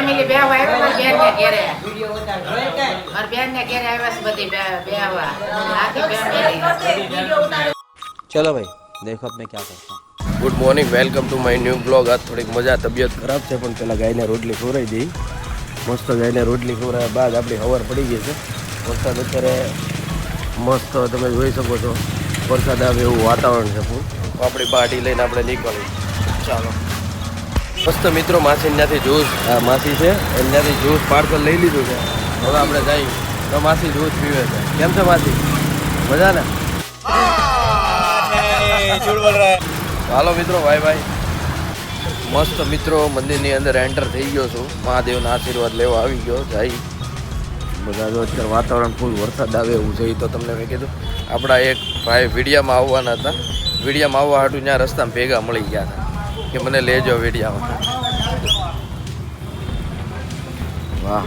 Family બે આવ્યા મારા બેન ને ઘેરે મારા બેન ને ઘેરે આવ્યા છે બધી બે આવ્યા આખી ફેમિલી ચલો ભાઈ દેખો અબ મેં ક્યાં કરતા good morning welcome to my new blog આ થોડીક મજા તબિયત ખરાબ છે પણ પેલા ગાયને રોટલી ખવરાઈ દઈ. મસ્ત ગાયને રોટલી ખવરાયા બાદ આપણી હવાર પડી ગઈ છે. વરસાદ અત્યારે મસ્ત તમે જોઈ શકો છો. વરસાદ આવે એવું વાતાવરણ છે પૂરું આપણી બાટી લઈને આપણે નીકળીએ. ચાલો. મસ્ત મિત્રો, માસી ત્યાંથી જ્યુસ માસી છે એમનાથી જ્યુસ પાર્સલ લઈ લીધું છે. હવે આપણે જઈ, તો માસી જ્યુસ પીવે છે. કેમ છે માસી? મજા ને હાલો મિત્રો, ભાઈ ભાઈ. મસ્ત મિત્રો, મંદિરની અંદર એન્ટર થઈ ગયો છું. મહાદેવના આશીર્વાદ લેવા આવી ગયો. જાય. બધા જો અત્યારે વાતાવરણ ફૂલ વરસાદ આવે એવું છે તો તમને મેં કીધું. આપણા એક ભાઈ વિડીયામાં આવવાના હતા. વિડીયામાં આવવા હાટું ત્યાં રસ્તામાં ભેગા મળી ગયા હતા. કે મને લેજો વેડિયા વાહ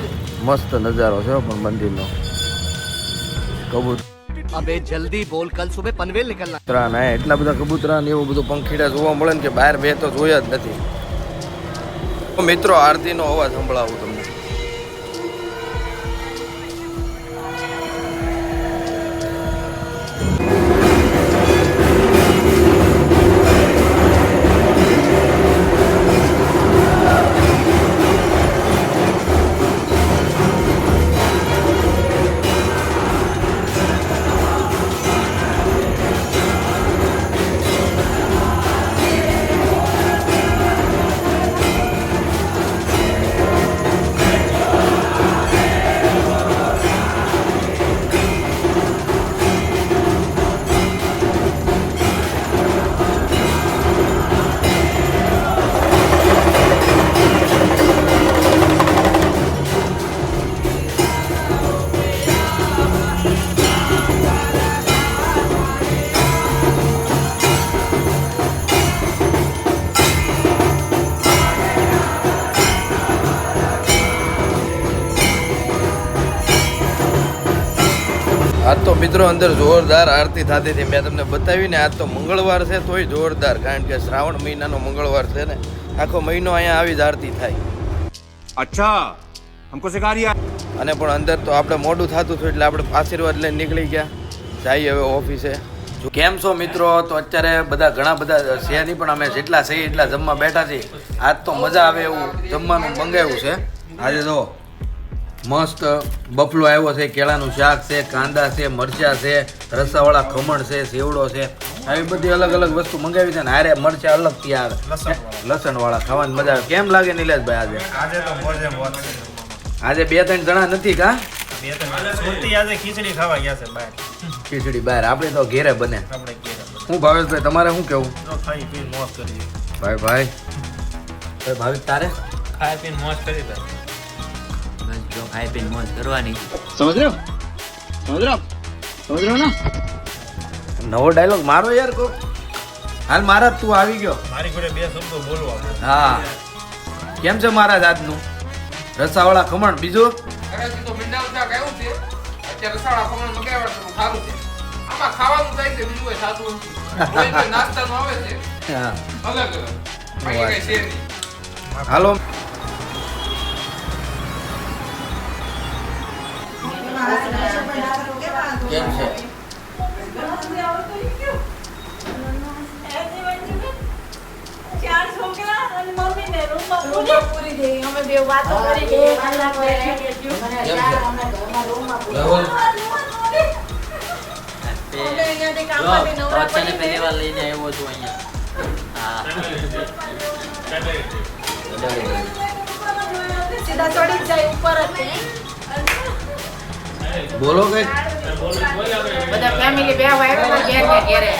મસ્ત નજારો છે પણ મંદિરનો. કબૂતર. અબે જલ્દી બોલ કલ સુબે પનવેલ નીકળના. કબૂતરા એટલા બધા કબૂતરા ને એવું બધું પંખીડા જોવા મળે ને કે બહાર બે તો જોયા જ નથી. મિત્રો આરતી નો અવાજ સંભળાવું તમને. આજ તો મિત્રો અંદર જોરદાર આરતી થતી હતી. મેં તમને બતાવીને આજ તો મંગળવાર છે તોય જોરદાર. કારણ કે શ્રાવણ મહિનાનો મંગળવાર છે ને આખો મહિનો અહીંયા આવી જ આરતી થાય. અચ્છા હમકો સિખારિયા અને પણ અંદર તો આપણે મોડું થતું હતું એટલે આપણે આશીર્વાદ લઈને નીકળી ગયા. જઈએ હવે ઓફિસે. જો કેમ છો મિત્રો? તો અત્યારે બધા ઘણા બધા છે નહીં પણ અમે જેટલા છીએ એટલા જમવા બેઠા છીએ. આજ તો મજા આવે એવું જમવાનું મંગાવ્યું છે. આજે જો મસ્ત. બફલો આવ્યો છે કેળાનું શાક છે કાંદા છે મરચાં છે રસાવાળા ખમણ છે સેવડો છે. આવી બધી અલગ અલગ વસ્તુ મંગાવી છે ને હારે મરચાં અલગ આવે. લસણ વાળા ખાવાની મજા આવે. કેમ લાગે નિલેશભાઈ આજે? આજે બે ત્રણ જણા નથી કા? ખીચડી ખાવા ગયા છે બહાર. ખીચડી બહાર. આપણે તો ઘેરે બને. હું ભાવેશભાઈ તમારે શું કેવું? ભાઈ ભાઈ. ભાઈ ભાવિક તારે? ખાઈ પીને મોજ કરી જો ખાઈ મોજ કરવાની. સમજ રહ્યો સમજ રહ્યો સમજ રહ્યો ને? નવો ડાયલોગ મારો યાર કો હાલ મહારાજ તું આવી ગયો. મારી ઘરે બે શબ્દો બોલવા હા. કેમ છે મહારાજ આજનું? રસાવાળા ખમણ બીજું? તો હાલો. તો તને પડી પહેલી વાર લઈને આવ્યો છું અહીંયા હા સીધા ચડી જાય ઉપર જ તે. બોલો કંઈક બધા ફેમિલી બે આવ્યા મારી બેન ને ઘેરે.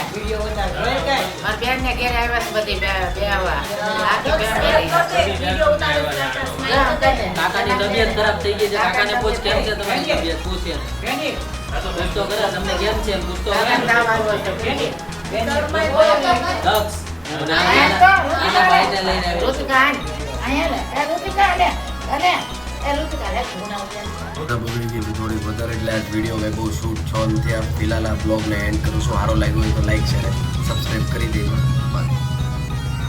મારા બેન ને ઘેરે આવ્યા છે બધી બે બે આવા. આખી ફેમિલી કાકાની તબિયત ખરાબ થઈ ગઈ છે કાકાને પૂછ કેમ છે તમે તબિયત પૂછે પૂછતો કરે તમને કેમ છે? પૂછતો કરે આવ્યો. દક્ષ આના આના ભાઈને લઈને આવ્યો ઋતિકા આન. અહીંયા લે. એ ઋતિકા લે. વધારે, એટલે વીડિયો મેં શૂટ છો આ ફિલહાલ આ બ્લોગને એન્ડ કરું છું. સારો લાગ્યો હોય તો લાઈક શેર સબસ્ક્રાઈબ કરી દેજો. બાય